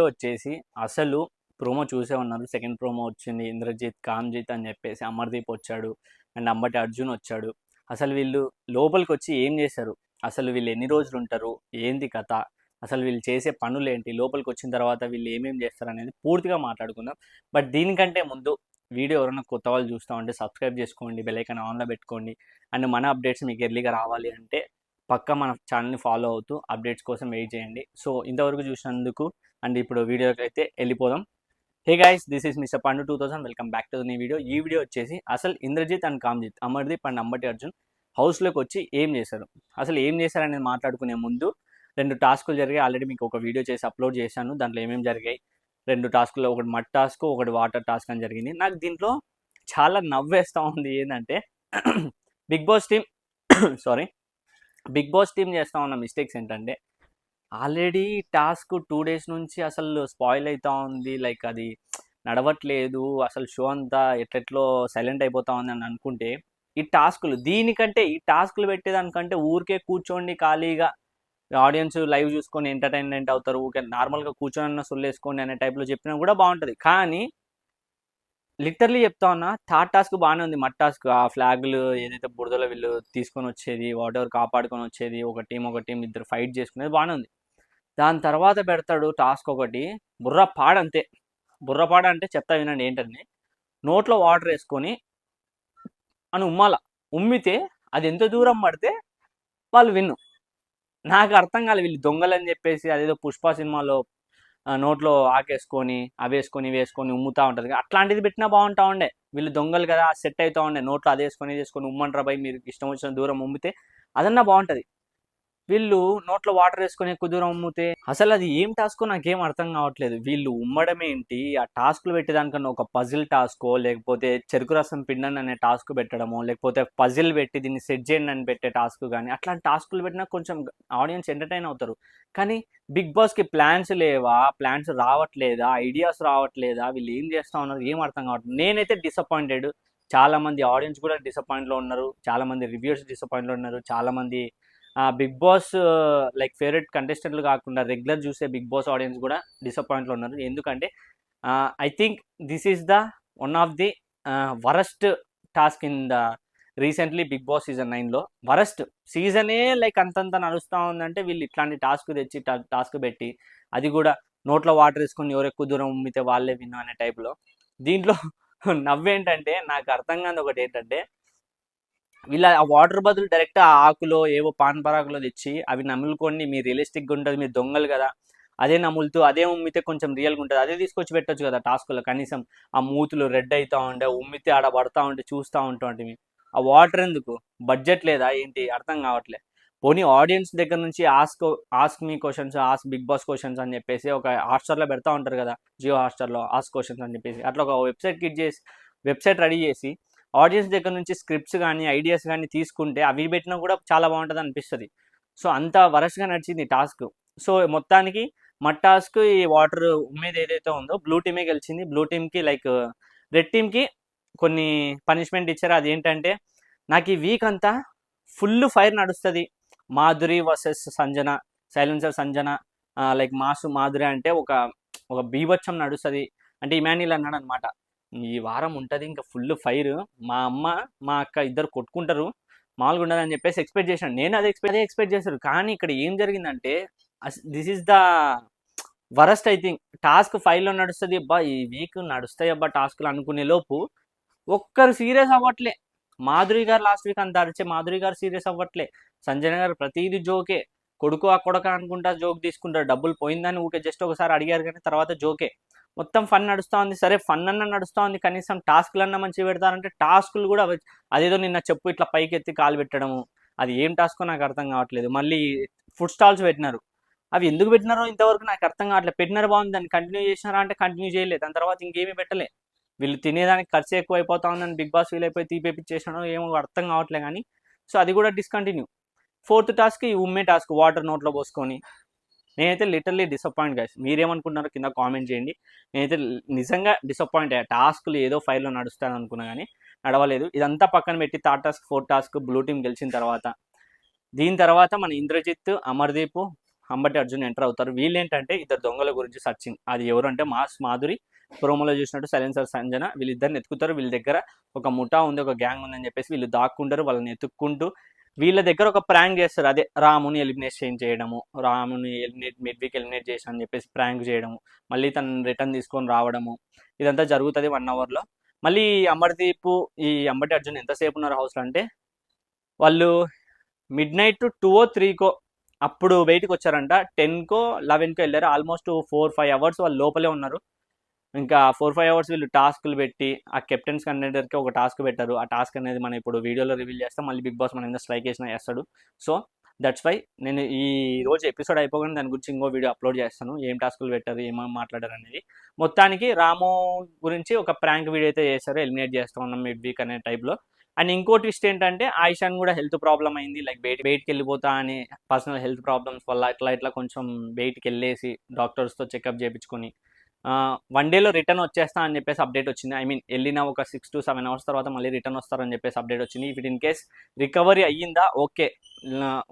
వచ్చేసి అసలు ప్రోమో చూసే ఉన్నారు. సెకండ్ ప్రోమో వచ్చింది. ఇంద్రజిత్ కామ్జిత్ అని చెప్పేసి అమర్దీప్ వచ్చాడు. అండ్ అంబటి అర్జున్ వచ్చాడు. అసలు వీళ్ళు లోపలికి వచ్చి ఏం చేశారు? అసలు వీళ్ళు ఎన్ని రోజులు ఉంటారు? ఏంది కథ? అసలు వీళ్ళు చేసే పనులు ఏంటి లోపలికి వచ్చిన తర్వాత వీళ్ళు ఏమేమి చేస్తారు అనేది పూర్తిగా మాట్లాడుకుందాం. బట్ దీనికంటే ముందు వీడియో ఎవరైనా కొత్త వాళ్ళు చూస్తూ ఉంటే సబ్స్క్రైబ్ చేసుకోండి. బెల్లైకన్ ఆన్లో పెట్టుకోండి. అండ్ మన అప్డేట్స్ మీకు ఎర్లీగా రావాలి అంటే పక్క మన ఛానల్ని ఫాలో అవుతూ అప్డేట్స్ కోసం వెయిట్ చేయండి. సో ఇంతవరకు చూసినందుకు అండ్ ఇప్పుడు వీడియోకి అయితే వెళ్ళిపోదాం. Hey guys this is mister Pandu two thousand welcome back to నీ వీడియో ఈ వీడియో వచ్చేసి అసలు ఇంద్రజిత్ అండ్ కామ్జిత్ అమర్దీప్ అండ్ అంబటి అర్జున్ హౌస్లోకి వచ్చి ఏం చేశారు? అసలు ఏం చేశారు అనేది మాట్లాడుకునే ముందు రెండు టాస్కులు జరిగాయి. ఆల్రెడీ మీకు ఒక వీడియో చేసి అప్లోడ్ చేశాను. దాంట్లో ఏమేమి జరిగాయి? రెండు టాస్కుల్లో ఒకటి మట్ టాస్క్ ఒకటి వాటర్ టాస్క్ అని జరిగింది. నాకు దీంట్లో చాలా నవ్వేస్తూ ఉంది ఏంటంటే Bigg Boss team sorry Bigg Boss team చేస్తా ఉన్న మిస్టేక్స్ ఏంటంటే ఆల్రెడీ టాస్క్ టూ డేస్ నుంచి అసలు స్పాయిల్ అవుతా ఉంది. లైక్ అది నడవట్లేదు. అసలు షో అంతా ఎట్లెట్లో సైలెంట్ అయిపోతా ఉంది అని అనుకుంటే ఈ టాస్కులు దీనికంటే ఈ టాస్కులు పెట్టేదానికంటే ఊరికే కూర్చోండి ఖాళీగా. ఆడియన్స్ లైవ్ చూసుకొని ఎంటర్టైన్మెంట్ అవుతారు. ఊరికే నార్మల్గా కూర్చొని సొల్లేసుకోండి అనే టైప్లో చెప్పినా కూడా బాగుంటుంది. కానీ లిటర్లీ చెప్తా ఉన్నా థర్డ్ టాస్క్ బాగానే ఉంది. మట్ టాస్క్. ఆ ఫ్లాగ్లు ఏదైతే బురదలో వీళ్ళు తీసుకొని వచ్చేది వాటెవర్ కాపాడుకొని వచ్చేది ఒక టీం ఒక టీం ఇద్దరు ఫైట్ చేసుకునేది బాగానే ఉంది. దాని తర్వాత పెడతాడు టాస్క్ ఒకటి బుర్ర పాడంతే బుర్ర పాడ అంటే చెప్తా వినండి ఏంటని నోట్లో వాటర్ వేసుకొని అని ఉమ్మాల. ఉమ్మితే అది ఎంత దూరం పడితే వాళ్ళు విన్ను. నాకు అర్థం కాలేదు వీళ్ళు దొంగలని చెప్పేసి అదేదో పుష్ప సినిమాలో నోట్లో ఆకేసుకొని అవేసుకొని వేసుకొని ఉమ్ముతా ఉంటుంది. అట్లాంటిది పెట్టినా బాగుంటా ఉండే. వీళ్ళు దొంగలు కదా సెట్ అవుతా ఉండే. నోట్లో అదేసుకొని వేసుకొని వేసుకొని ఉమ్మంటారా పోయి మీరు ఇష్టం వచ్చిన దూరం ఉమ్మితే అదన్నా బాగుంటుంది. వీళ్ళు నోట్లో వాటర్ వేసుకొని ఎక్కువ దూరం ఉమ్మితే అసలు అది ఏం టాస్కో నాకేం అర్థం కావట్లేదు. వీళ్ళు ఉమ్మడం ఏంటి? ఆ టాస్క్లు పెట్టేదానికన్నా ఒక పజిల్ టాస్కో లేకపోతే చెరుకు రసం పిండండి అనే టాస్క్ పెట్టడమో లేకపోతే పజిల్ పెట్టి దీన్ని సెట్ చేయండి అని పెట్టే టాస్క్ కానీ అట్లాంటి టాస్కులు పెట్టినా కొంచెం ఆడియన్స్ ఎంటర్టైన్ అవుతారు. కానీ బిగ్ బాస్కి ప్లాన్స్ లేవా? ప్లాన్స్ రావట్లేదా? ఐడియాస్ రావట్లేదా? వీళ్ళు ఏం చేస్తా ఉన్నారు? ఏం అర్థం కావట్లేదు. నేనైతే డిసప్పాయింటెడ్. చాలా మంది ఆడియన్స్ కూడా డిసప్పాయింట్లో ఉన్నారు. చాలా మంది రివ్యూస్ డిసప్పాయింట్లో ఉన్నారు. చాలా మంది బిగ్ బాస్ లైక్ ఫేవరెట్ కంటెస్టెంట్లు కాకుండా రెగ్యులర్ చూసే బిగ్ బాస్ ఆడియన్స్ కూడా డిసప్పాయింట్లో ఉన్నారు. ఎందుకంటే I think this is the one of the worst task in the recently Bigg Boss season నైన్లో. వరస్ట్ సీజనే లైక్ అంతంత నడుస్తూ ఉందంటే వీళ్ళు ఇట్లాంటి టాస్క్ తెచ్చి టాస్క్ పెట్టి అది కూడా నోట్లో వాటర్ వేసుకొని ఎవరు ఎక్కువ దూరం ఉమ్మితే వాళ్ళే విన్నా అనే టైప్లో. దీంట్లో నవ్వేంటంటే నాకు అర్థం కాని ఒకటి ఏంటంటే వీళ్ళ ఆ వాటర్ బదులు డైరెక్ట్ ఆ ఆకులో ఏవో పాన్ పరాకులో తెచ్చి అవి నములుకొని మీ రియలిస్టిక్గా ఉంటుంది మీరు దొంగలు కదా అదే నములుతూ అదే ఉమ్మితే కొంచెం రియల్గా ఉంటుంది. అదే తీసుకొచ్చి పెట్టచ్చు కదా టాస్క్లో కనీసం ఆ మూతులు రెడ్ అవుతూ ఉండే ఉమ్మితే ఆడ పడతా ఉంటే చూస్తూ ఉంటాం ఆ వాటర్ ఎందుకు? బడ్జెట్ లేదా ఏంటి? అర్థం కావట్లే. పోనీ ఆడియన్స్ దగ్గర నుంచి ask ask me questions ask Bigg Boss questions అని చెప్పేసి ఒక హాట్స్టార్లో పెడతా ఉంటారు కదా జియో హాట్స్టార్లో ఆస్క్ క్వశ్చన్స్ అని చెప్పేసి. అట్లా ఒక వెబ్సైట్ కిట్ చేసి వెబ్సైట్ రెడీ చేసి ఆడియన్స్ దగ్గర నుంచి స్క్రిప్ట్స్ కానీ ఐడియాస్ కానీ తీసుకుంటే అవి పెట్టినా కూడా చాలా బాగుంటుంది అనిపిస్తుంది. సో అంత వరస్గా నడిచింది టాస్క్. సో మొత్తానికి మా టాస్క్ ఈ వాటర్ ఉమ్మేది ఏదైతే ఉందో బ్లూ టీమే గెలిచింది. బ్లూ టీమ్కి లైక్ రెడ్ టీమ్కి కొన్ని పనిష్మెంట్ ఇచ్చారు. అదేంటంటే నాకు ఈ వీక్ అంతా ఫుల్ ఫైర్ నడుస్తుంది. Madhuri versus Sanjana silencer Sanjana like mass Madhuri అంటే ఒక ఒక బీభత్సం నడుస్తుంది. అంటే ఇమాన్యుల్ అన్నాడు అనమాట ఈ వారం ఉంటుంది ఇంకా ఫుల్ ఫైర్. మా అమ్మ మా అక్క ఇద్దరు కొట్టుకుంటారు. మామూలుగా ఉండదని చెప్పేసి ఎక్స్పెక్ట్ చేశాను నేను అదే ఎక్స్పెక్ట్ అదే ఎక్స్పెక్ట్ చేశారు. కానీ ఇక్కడ ఏం జరిగిందంటే this is the worst I think task ఫైవ్లో నడుస్తుంది అబ్బా ఈ వీక్ నడుస్తాయి అబ్బా టాస్క్లు అనుకునే లోపు ఒక్కరు సీరియస్ అవ్వట్లే. మాధురి గారు లాస్ట్ వీక్ అంత అరిచే మాధురి గారు సీరియస్ అవ్వట్లే. సంజన గారు ప్రతిదీ జోకే కొడుకు ఆ కొడక అనుకుంటా జోక్ తీసుకుంటారు డబ్బులు పోయిందని ఊకే జస్ట్ ఒకసారి అడిగారు కానీ తర్వాత జోకే మొత్తం ఫన్ నడుస్తూ ఉంది. సరే ఫన్ అన్న నడుస్తూ ఉంది. కనీసం టాస్క్లు అన్న మంచిగా పెడతారంటే టాస్కులు కూడా అదేదో నిన్న చెప్పు ఇట్లా పైకి ఎత్తి కాలు పెట్టడము. అది ఏం టాస్కో నాకు అర్థం కావట్లేదు. మళ్ళీ ఫుడ్ స్టాల్స్ పెట్టినారు. అవి ఎందుకు పెట్టినారో ఇంతవరకు నాకు అర్థం కావట్లేదు. పెట్టినారు బాగుంది. దాన్ని కంటిన్యూ చేసినారా అంటే కంటిన్యూ చేయలేదు. దాని తర్వాత ఇంకేమీ పెట్టలే. వీళ్ళు తినేదానికి ఖర్చు ఎక్కువ అయిపోతా ఉందని బిగ్ బాస్ వీలైపోయి అయిపోయి ఏమో అర్థం కావట్లే కానీ. సో అది కూడా డిస్కంటిన్యూ ఫోర్త్ టాస్క్ ఈ ఉమ్మే టాస్క్ వాటర్ నోట్లో పోసుకొని. నేనైతే లిటర్లీ డిసప్పాయింట్ గైస్ మీరేమనుకుంటున్నారో కింద కామెంట్ చేయండి. నేనైతే నిజంగా డిసప్పాయింట్ అయ్యా టాస్క్లు ఏదో ఫైల్లో నడుస్తాను అనుకున్నా కానీ నడవలేదు. ఇదంతా పక్కన పెట్టి third task fourth task blue team గెలిచిన తర్వాత. దీని తర్వాత మన ఇంద్రజిత్ అమర్దీప్ అంబటి అర్జున్ ఎంటర్ అవుతారు. వీళ్ళు ఏంటంటే ఇద్దరు దొంగల గురించి సర్చింగ్ అది ఎవరంటే మాస్ మాధురి. ప్రోమోలో చూసినట్టు సైలెన్సర్ సంజన. వీళ్ళిద్దరిని ఎత్తుకుతారు. వీళ్ళ దగ్గర ఒక ముఠా ఉంది ఒక గ్యాంగ్ ఉందని చెప్పేసి వీళ్ళు దాక్కుంటారు. వాళ్ళని ఎత్తుక్కుంటూ వీళ్ళ దగ్గర ఒక ప్రాంక్ చేస్తారు. అదే రాముని ఎలిమినేట్ చేయడము రాముని ఎలిమినేట్ మిడ్ వీక్ ఎలిమినేట్ చేసి అని చెప్పేసి ప్రాంక్ చేయడము మళ్ళీ తను రిటర్న్ తీసుకొని రావడము. ఇదంతా జరుగుతుంది వన్ అవర్లో మళ్ళీ ఈ ఈ అంబటి అర్జున్ ఎంతసేపు ఉన్నారు హౌస్లో అంటే వాళ్ళు మిడ్ నైట్ టూ ఓ త్రీకో అప్పుడు బయటకు వచ్చారంట. టెన్కో లెవెన్కో వెళ్ళారు. ఆల్మోస్ట్ ఫోర్ ఫైవ్ అవర్స్ వాళ్ళు లోపలే ఉన్నారు. ఇంకా ఫోర్ ఫైవ్ అవర్స్ వీళ్ళు టాస్క్లు పెట్టి ఆ కెప్టెన్స్ కంటెండర్కి ఒక టాస్క్ పెట్టారు. ఆ టాస్క్ అనేది మనం ఇప్పుడు వీడియోలో రివీల్ చేస్తాం మళ్ళీ బిగ్ బాస్ మన ఎంత స్ట్రైక్ చేసినా చేస్తాడు. సో దట్స్ వై నేను ఈ రోజు ఎపిసోడ్ అయిపోగానే దాని గురించి ఇంకో వీడియో అప్లోడ్ చేస్తాను. ఏం టాస్కులు పెట్టారు ఏమేమి మాట్లాడారు అనేది. మొత్తానికి రాము గురించి ఒక ప్రాంక్ వీడియో అయితే చేశారు ఎలిమినేట్ చేస్తూ ఉన్నాం మిడ్ వీక్ అనే టైప్లో. అండ్ ఇంకో ట్విస్ట్ ఏంటంటే ఆయిషాన్ కూడా హెల్త్ ప్రాబ్లం అయింది. లైక్ బయట వెయిట్కి వెళ్ళిపోతా అని పర్సనల్ హెల్త్ ప్రాబ్లమ్స్ వల్ల ఇట్లా ఇట్లా కొంచెం బయటికి వెళ్ళేసి డాక్టర్స్తో చెకప్ చేయించుకొని వన్ డేలో రిటర్న్ వచ్చేస్తా అని చెప్పేసి అప్డేట్ వచ్చింది. ఐ మీన్ వెళ్ళిన ఒక సిక్స్ టు సెవెన్ అవర్స్ తర్వాత మళ్ళీ రిటర్న్ వస్తారని చెప్పేసి అప్డేట్ వచ్చింది. If it in case recovery అయ్యిందా ఓకే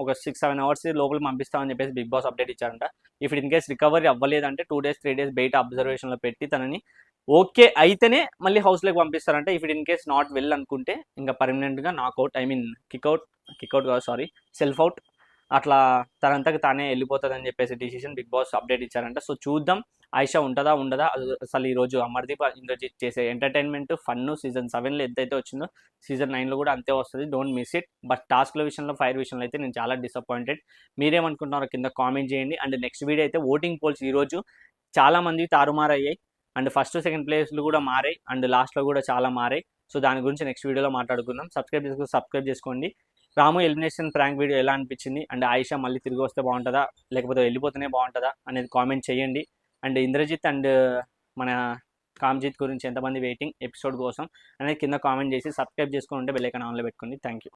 ఒక సిక్స్ సెవెన్ అవర్స్ లోపల పంపిస్తామని చెప్పేసి బిగ్ బాస్ అప్డేట్ ఇచ్చారంట. If it in case recovery అవ్వలేదంటే two days three days బయట అబ్జర్వేషన్లో పెట్టి తనని ఓకే అయితేనే మళ్ళీ హౌస్లోకి పంపిస్తారంటే. If it in case not well అనుకుంటే ఇంకా పర్మనెంట్గా knockout I mean kickout kickout కాదు సారీ సెల్ఫ్ అవుట్ అట్లా తనంతకు తానే వెళ్ళిపోతుందని చెప్పేసి డిసిషన్ బిగ్ బాస్ అప్డేట్ ఇచ్చారంట. సో చూద్దాం. ఆయిషా ఉంటుందా ఉండదా? అసలు ఈరోజు అమర్దీప్ ఇంద్రజిత్ చేసే ఎంటర్టైన్మెంట్ ఫన్ సీజన్ సెవెన్లో ఎంతైతే వచ్చిందో సీజన్ నైన్లో కూడా అంతే వస్తుంది. డోంట్ మిస్ ఇట్ బట్ టాస్క్ల విషయంలో ఫైర్ విషయంలో అయితే నేను చాలా డిసప్పాయింటెడ్ మీరేమనుకుంటున్నారో కింద కామెంట్ చేయండి. అండ్ నెక్స్ట్ వీడియో అయితే ఓటింగ్ పోల్స్ ఈరోజు చాలా మంది తారుమారయ్యాయి. అండ్ ఫస్ట్ సెకండ్ ప్లేస్లు కూడా మారాయి. అండ్ లాస్ట్లో కూడా చాలా మారాయి. సో దాని గురించి నెక్స్ట్ వీడియోలో మాట్లాడుకుందాం. సబ్స్క్రైబ్ చేసుకుని సబ్స్క్రైబ్ చేసుకోండి. రాము ఎలిమినేషన్ ప్రాంక్ వీడియో ఎలా అనిపించింది? అండ్ ఆయిషా మళ్ళీ తిరిగి వస్తే బాగుంటుందా? లేకపోతే వెళ్ళిపోతేనే బాగుంటుందా? అనేది కామెంట్ చేయండి. అండ్ ఇంద్రజిత్ అండ్ uh, మన కామ్జిత్ గురించి ఎంతమంది వెయిటింగ్ ఎపిసోడ్ కోసం అనేది కింద కామెంట్ చేసి సబ్స్క్రైబ్ చేసుకుని ఉంటే బెల్లైకన్ ఆన్లో పెట్టుకోండి. Thank you